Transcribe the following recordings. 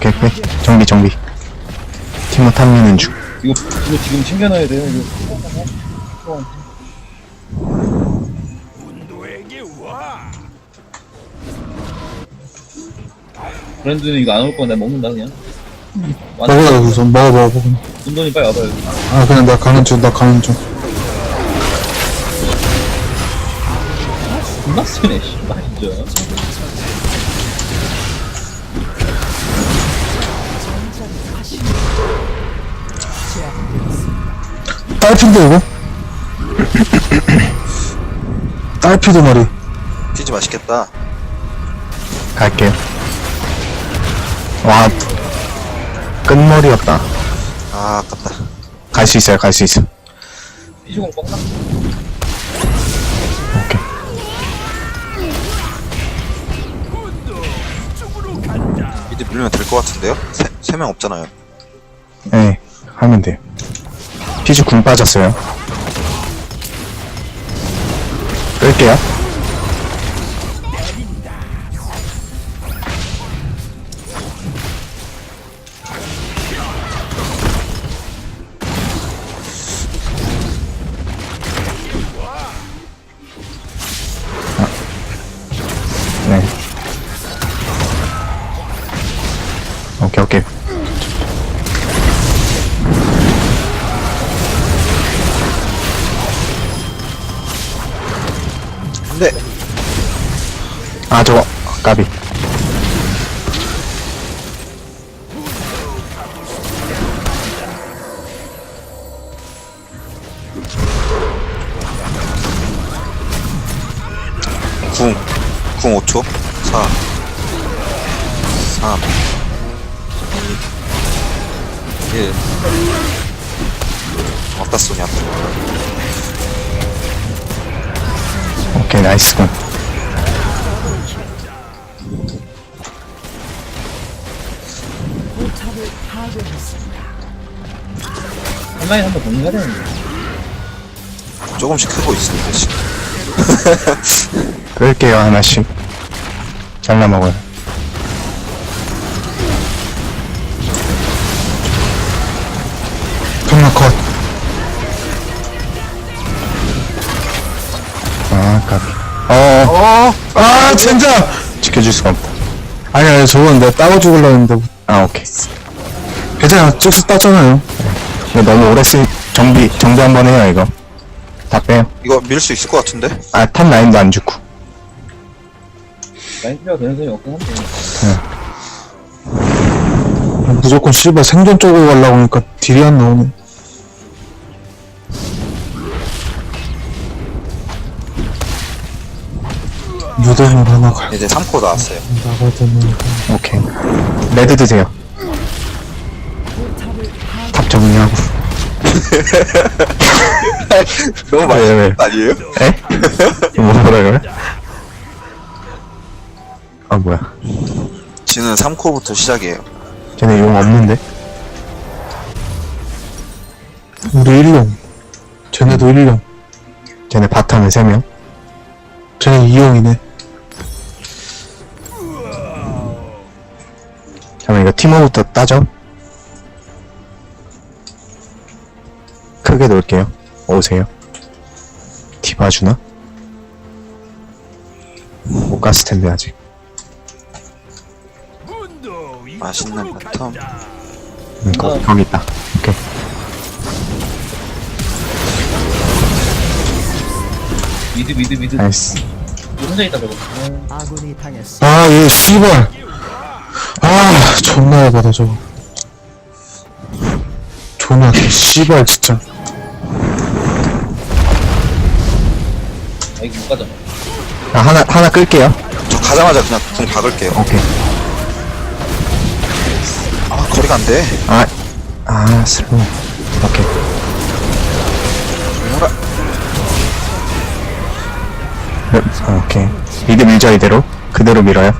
오케이 오케이 정비 정비 티모 탐미는 중 이거, 이거 지금 챙겨놔야 돼요, 이거. 브랜드는 이거 안 올. 내가 먹는다, 그냥. 먹으라 우선 먹어 먹어 먹어 운동이 빨리 와봐요. 아 그냥 나 가는 중나 가는 중 존나 세네, 씨발, 진짜. 딸핀데 이거? 딸피도 말이 피지 맛있겠다. 갈게요 와 끝머리였다 아, 아깝다. 갈 수 있어요 갈 수 있어 피시공 뻥나? 오케이 미드 밀면 될 것 같은데요? 세, 세 명 없잖아요. 네 하면 돼요 피즈 궁 빠졌어요. 끌게요 근데, 아 저거 까비 궁. 궁 5초. 4. 3. 2. 1. 어디다 쏘냐. 오케이 나이스 군 한 마리 한번 정리해야 되는데. 조금씩 크고 있습니다, 지금. 끌게요 하나씩 잘라 먹어요 아 까비 어 어? 아 젠장! 지켜줄 수가 없다. 아니 아니 저건 내가 따고 죽으려 했는데. 아 오케이. 괜찮아 즉시 땄잖아요. 이거 너무 오래 쓰 정비 정비 한 번 해요 이거. 다 빼요. 이거 밀 수 있을 것 같은데? 아 탑 라인도 안 죽고. 라인 필요가 되는 사람이 없긴 한데. 무조건 씨발 생존 쪽으로 가려고 하니까 딜이 안 나오네 무대물 하나 갈고 이제 3코 나왔어요. 나가야 되는 오케이 레드 드세요 탑 정리하고 너무 많이 왜, 왜? 아니에요? 에? 뭐라고요? 아 뭐야 지는 3코부터 시작이에요. 쟤네 용 없는데? 우리 1령 쟤네도 1령 쟤네 바텀에 3명 쟤네 2형이네 티모부터 따죠 크게 놓을게요 오세요 티 봐주나? 못 갔을 텐데 아직 맛있는 바텀. 응, 거, 거기 있다 오케이 미드, 미드, 미드. 나이스 혼자 있다, 저거. 아, 아군이. 아얘 씨발 아 존나 야바다 저거 존나 개 씨발 진짜 아, 이거 못 가잖아. 아, 하나 하나 끌게요 저 가자마자 그냥 궁 박을게요. 오케이 아, 거리가 안 돼. 아, 아, 슬로우. 오케이. 뭐라. 네, 아, 오케이. 미드 밀죠, 이대로. 그대로 밀어요.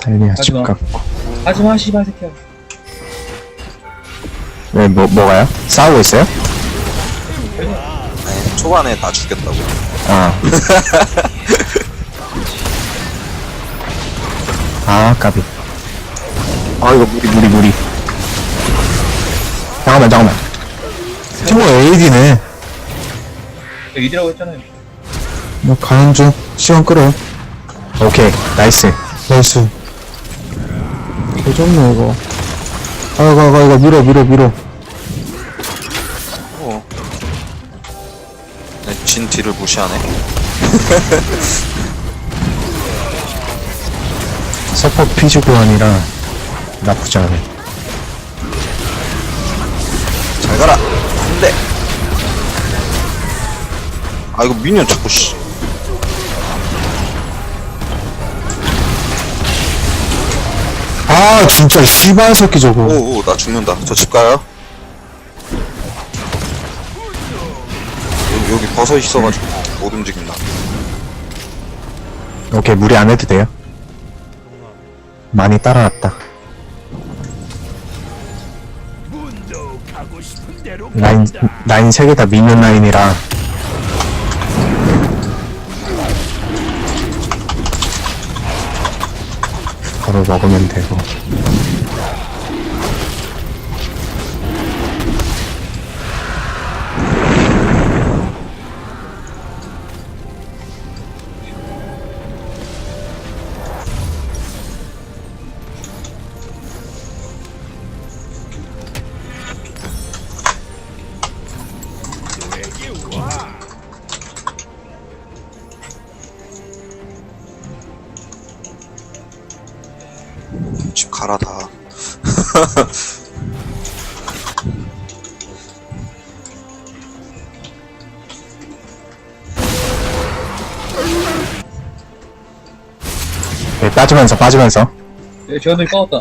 달리야 집 하지마. 갔고. 하지마, 씨발, 새끼야. 왜, 뭐, 뭐가요? 싸우고 있어요? 아니, 초반에 다 죽였다고. 아. 아, 까비. 아, 이거 무리, 무리, 무리. 잠깐만, 잠깐만. 팀워 AD네. 이디라고 했잖아요. 뭐 가는 중. 시간 끌어. 오케이, 나이스. 나이스. 개좋네 이거. 가, 가, 가, 이거 밀어, 밀어, 밀어. 어. 네, 진 뒤를 무시하네. 서포 피지 구원이라 나쁘지 않네. 잘 가라. 안 돼. 아, 이거 미니언 자꾸, 씨. 아, 진짜, 씨발 새끼 저거. 오, 오, 나 죽는다. 저 집 가요? 여기, 여기 버섯 있어가지고 못 움직인다. 오케이, 무리 안 해도 돼요. 많이 따라왔다. 라인, 라인 세 개 다 미니언 라인이라. 바로 먹으면 되고. 네, 빠지면서, 빠지면서. 예, 재현이 까웠다.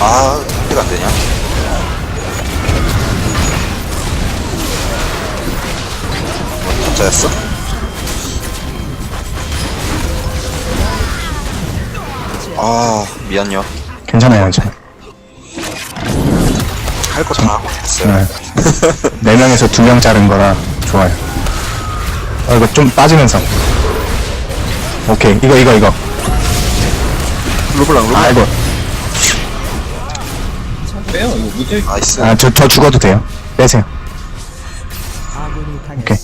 아, 어떻게 안 되냐? 뭐, 진짜였어? 아, 미안요. 괜찮아요, 괜찮아요. 할거 다 하고 있어요. 네. 네 명에서 두 명 자른 거라 좋아요. 어, 이거 좀 빠지면서. 오케이, 이거, 이거, 이거. 루블랑, 루블랑. 아, 이거. 빼요. 이거 무죄. 나이스. 아, 저, 저 죽어도 돼요. 빼세요. 오케이.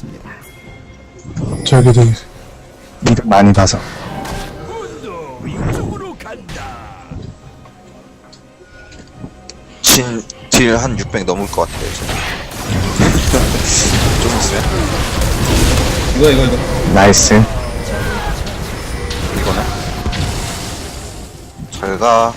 저기, 저기. 이득 많이 봐서. 진, 딜한 600 넘을 것 같아요, 지금. 좀 있으면? 이거, 이거, 이거. 나이스. 잘 가.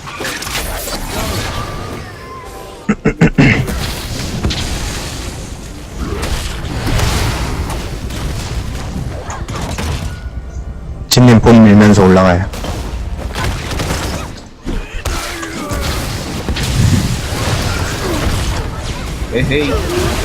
진님 본 밀면서 올라가요. 에헤이.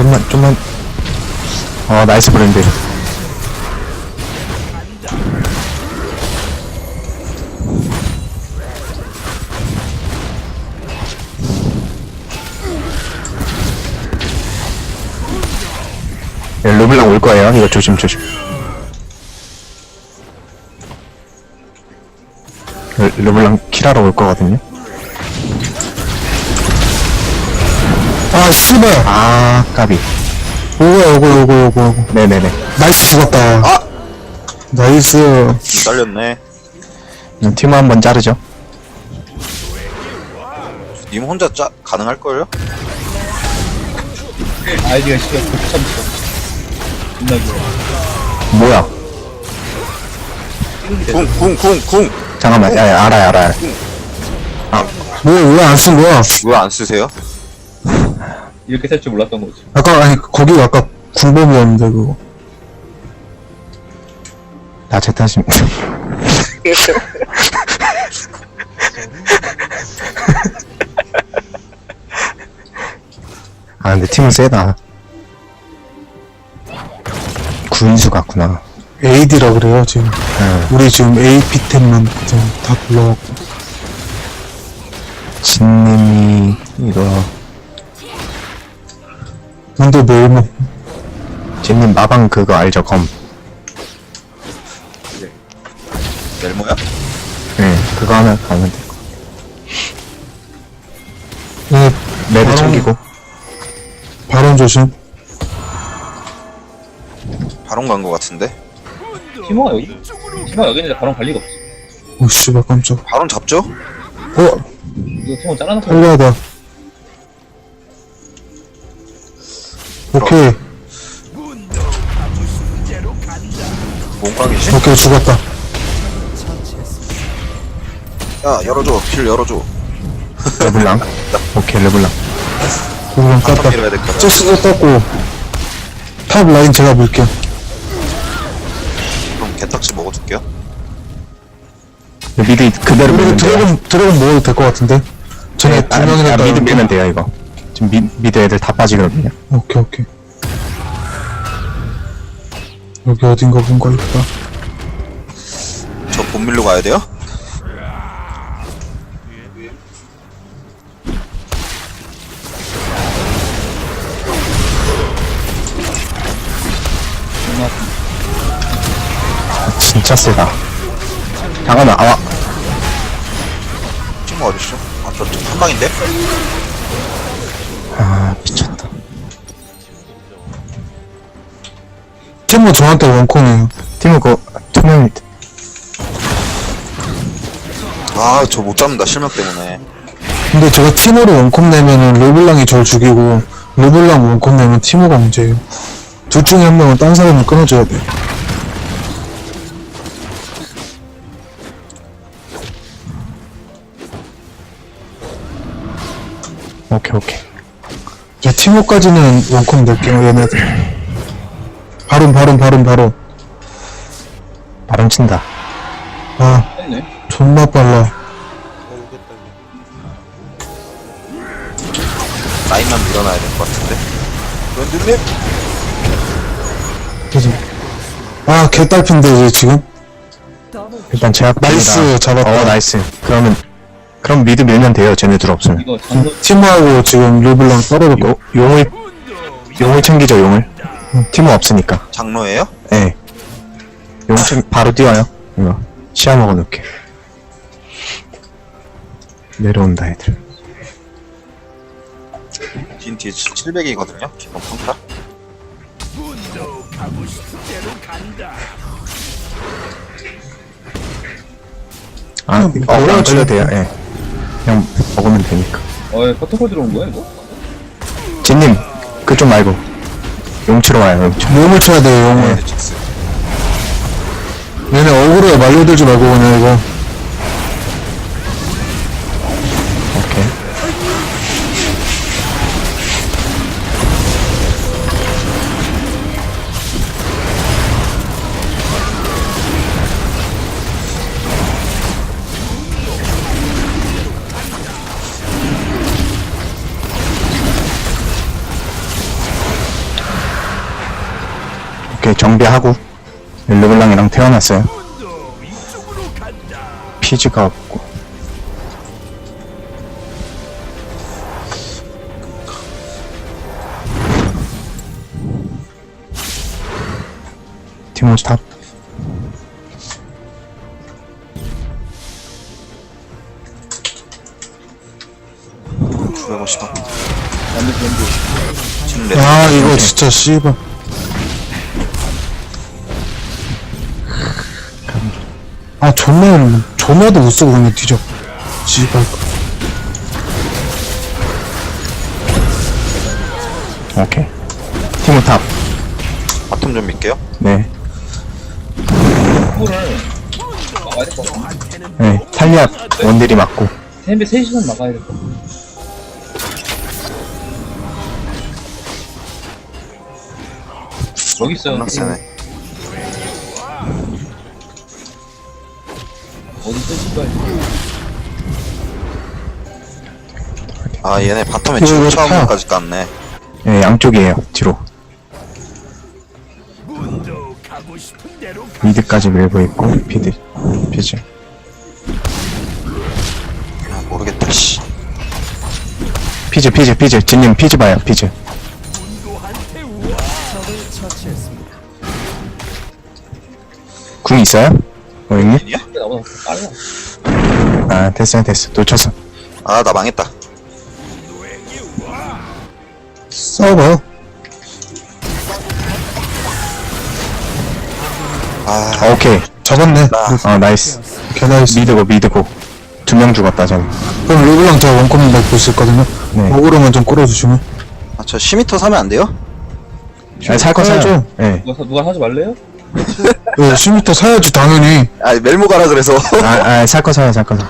좀만, 좀만. 어, 나이스 브랜드. 예, 르블랑 올 거예요. 이거 조심, 조심. 르- 르블랑 킬하러 올 거거든요. 아, 씨발. 아, 까비. 오고, 오고, 오고, 오고, 오고. 네네네. 나이스 죽었다. 아! 나이스. 좀 딸렸네. 그럼 팀 한번 자르죠. 님 혼자 짜, 가능할걸요? 아이디가 진짜 복참쳐. 존나 좋아. 뭐야? 궁, 궁, 궁, 궁! 잠깐만, 야, 야, 알아요, 알아요. 뭐야, 왜안 쓴 거야? 왜 안 쓰세요? 이렇게 살줄 몰랐던 거지. 아까, 아니, 거기 아까 궁범이었는데, 그거. 나제 탓입니다. 아 근데 팀은 세다 구인수 같구나 AD라 그래요 지금 응. 우리 지금 AP템만 지금 다 불러갖고 진님이 이거 근데 뭐 얼마 진님 마방 그거 알죠 검 멜모야? 네, 그거 하면 가면 돼 네, 레드 바로- 챙기고 발언 조심 바론 간 거 같은데? 티모가 여기? 티모가 여기 있는데 바로 갈 리가 없어. 오 씨발 깜짝 바론 잡죠? 어 이거 티모 잘라놓고 빨리하다 오케이. 몽광이지? 오케이 죽었다. 야 열어줘. 길 열어줘. 르블랑? 오케이 르블랑. 그럼 깠다. 밀어야 될 거야 제스도 떴고. 탑 라인 제가 볼게요. 그럼 개딱지 먹어줄게요. 미드 그대로 우리 밀면 돼요. 드래곤 드래곤 먹어도 될 것 같은데? 전에 네, 두 아, 명이나 아, 미드 따였는데. 밀면 돼요 이거. 지금 미, 미드 애들 다 빠지거든요. 오케이 오케이 여기 어딘가 뭔가 있다 저 본밀로 가야 돼요? 아, 진짜 세다 잠깐만 아와 친구 어딨어? 아 저 한 방인데? 팀모 저한테 원콘이에요. 팀은 그거 투명 아저 못 잡는다 실명 때문에. 근데 제가 티모로 원콤 내면은 르블랑이 절 죽이고 르블랑 원콤 내면 티모가 문제예요. 둘 중에 한 명은 딴 사람을 끊어줘야 돼 오케이 오케이. 자, 티모까지는 원콤 낼게요 얘네들 바론 바론 바론 바론. 바람 친다. 아 했네. 존나 빨라. 라인만 밀어놔야 될 것 같은데. 런들님? 그래서 아 개딸핀데 이제 지금? 일단 제약 나이스, 잡았다. 어 나이스. 그러면 그럼 미드 밀면 돼요 쟤네 둘 없으면. 이거 티모하고 지금 르블랑 떨어졌고 요, 용을 용을 챙기죠 용을 팀은 없으니까. 장로예요? 예. 용챙 바로 뛰어요. 이거 시야 먹어놓게. 내려온다 애들. 딘 뒤에 700이거든요? 기본 평타 아, 음, 어, 안 올라가지. 걸려도 돼요. 예. 그냥 먹으면 되니까. 어, 버터콜 들어온 거야, 이거? 진님 그쪽 말고 용치러 와요 용치 용을 쳐야 돼요 용을. 네, 얘네 어그로에 말려들지 말고 그냥 이거 오케이 정비하고 르블랑이랑 태어났어요. 피즈가 없고. 티모스 탑. 음, 950원 완전 좋은데. 지금 레드 아 이거 진짜 씨발 존나 존나도 못 쓰고 그냥 뒤져 씨발 오케이 티모 탑 바텀 좀 밀게요 네. 콜을 막아야 될 것 같아. 네, 탈리아 원딜이 맞고 템베 3시간 막아야 될 것 같아. 여기 있어요. 어디 있어, 씨발. 아 얘네 바텀에 이거 지금 이거 처음까지 깠네 예, 양쪽이에요. 뒤로. 미드까지 밀고 있고 피드 피즈. 아 모르겠다 씨 피즈 피즈 피즈. 진님 피즈 봐요. 피즈. 궁 있어요? 어 형님? 나보다 빨라. 아 됐어요 됐어. 놓쳤어. 아 나 망했다 싸워봐요. 아 어, 오케이. 잡았네. 나- 어 나이스. 개나이스. 미드고 미드고. 두 명 죽었다 저기. 그럼 르블랑 제가 원콤 먹고 있었거든요. 네. 어그로만 좀 끌어주시면. 아, 저 10m 사면 안 돼요? 아니 살거 사죠. 예. 누가, 사- 누가 하지 말래요? 네, 10m 사야지, 당연히. 아 멜모 가라 그래서 아, 아, 살 거 사요, 살 거 사.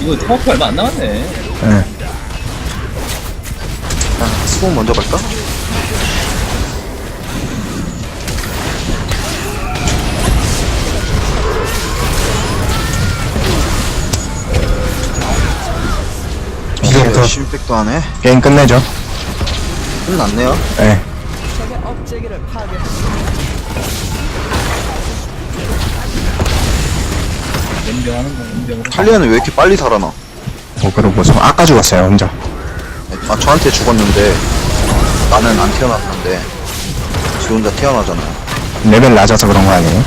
이거 타워프 얼마 안 남았네. 예. 아, 수공 먼저 갈까? 비겼다. 열심히 백도 하네 게임 끝내죠. 끝났네요 예. 연병하는 거, 연병으로. 탈리아는 왜 이렇게 빨리 살아나? 어그로 보소. 아까 죽었어요, 혼자. 아 저한테 죽었는데 나는 안 태어났는데 지 혼자 태어나잖아요 레벨 낮아서 그런 거 아니에요?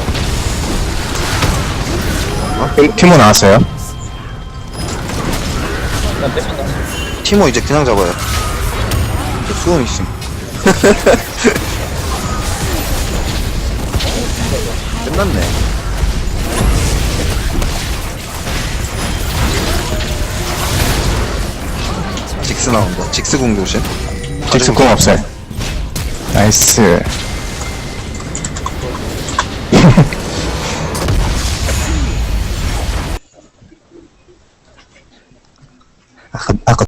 팀- 티모 나왔어요. 일단 뺐다. 티모 이제 그냥 잡아요 저 수험 있음 끝났네. 직스 나온다. 직스 궁 조심. 직스 궁 없어요. 나이스. 아까 아까